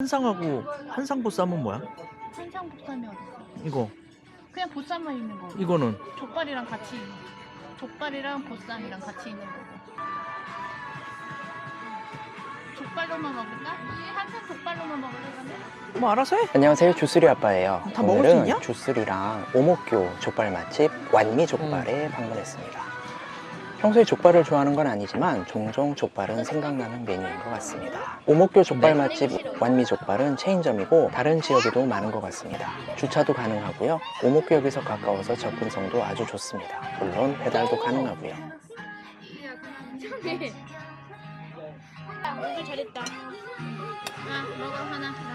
한상하고 한상 보쌈은 뭐야? 한상 보쌈이 어딨어? 이거 그냥 보쌈만 있는 거. 이거는 족발이랑 같이 있는 거. 족발이랑 보쌈이랑 같이 있는 거고. 족발로만 먹을까? 한상 족발로만 먹을래 그러면? 뭐 알아서 해. 안녕하세요 주스리 아빠예요 다 먹을 수 오늘은 있냐? 주스리랑 오목교 족발 맛집 완미 족발에 방문했습니다 평소에 족발을 좋아하는 건 아니지만 종종 족발은 생각나는 메뉴인 것 같습니다 오목교 족발 네. 맛집 완미 족발은 체인점이고 다른 지역에도 많은 것 같습니다 주차도 가능하고요 오목교역에서 가까워서 접근성도 아주 좋습니다 물론 배달도 가능하고요 잘했다. 아, 먹어. 하나.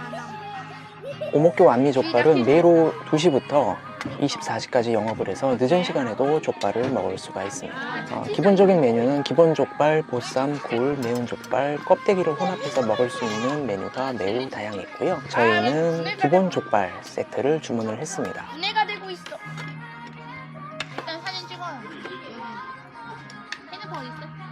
오목교 완미 족발은 매일 오후 2시부터 24시까지 영업을 해서 늦은 시간에도 족발을 먹을 수가 있습니다. 어, 기본적인 메뉴는 기본 족발, 보쌈, 굴, 매운 족발, 껍데기를 혼합해서 먹을 수 있는 메뉴가 매우 다양했고요. 저희는 기본 족발 세트를 주문을 했습니다. 내가 들고 있어. 일단 사진 찍어. 여기. 핸드폰 있어?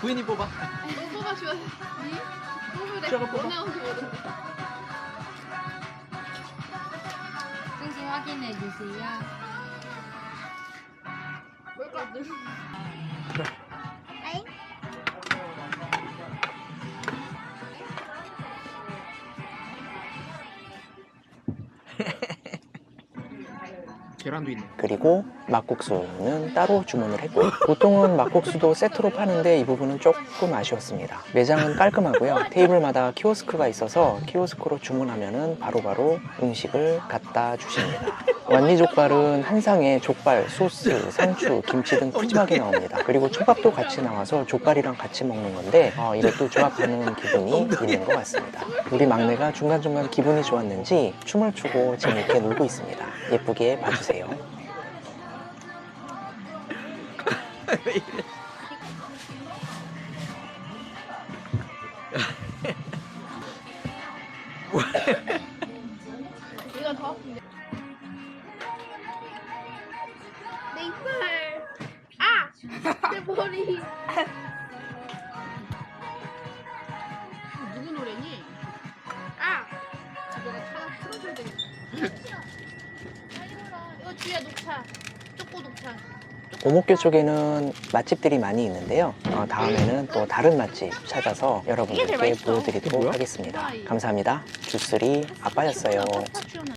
부인이 뽑아. 뭐 뽑아줘. 니? 뽑으래. 저거 뽑아. 원하는 거거든. 승시 확인해 주세요. 뭘까? 계란도 있네. 그리고 막국수는 따로 주문을 했고요. 보통은 막국수도 세트로 파는데 이 부분은 조금 아쉬웠습니다. 매장은 깔끔하고요. 테이블마다 키오스크가 있어서 키오스크로 주문하면 바로바로 음식을 갖다 주십니다. 완미족발은 한 상에 족발, 소스, 상추, 김치 등 푸짐하게 나옵니다. 그리고 초밥도 같이 나와서 족발이랑 같이 먹는 건데 어, 이것도 조합하는 기분이 있는 것 같습니다. 우리 막내가 중간중간 기분이 좋았는지 춤을 추고 재밌게 놀고 있습니다. 예쁘게 봐주세요. 이거 더? 내 이빨. 아! 내 머리. 누구 노래니? 아! 차가 틀어줘야 되겠다. 뒤에 녹차. 쪼꼬 녹차. 오목교 쪽에는 맛집들이 많이 있는데요. 어, 다음에는 또 다른 맛집 찾아서 여러분들께. 보여드리도록? 하겠습니다. 감사합니다. 주스리 아빠였어요. 추나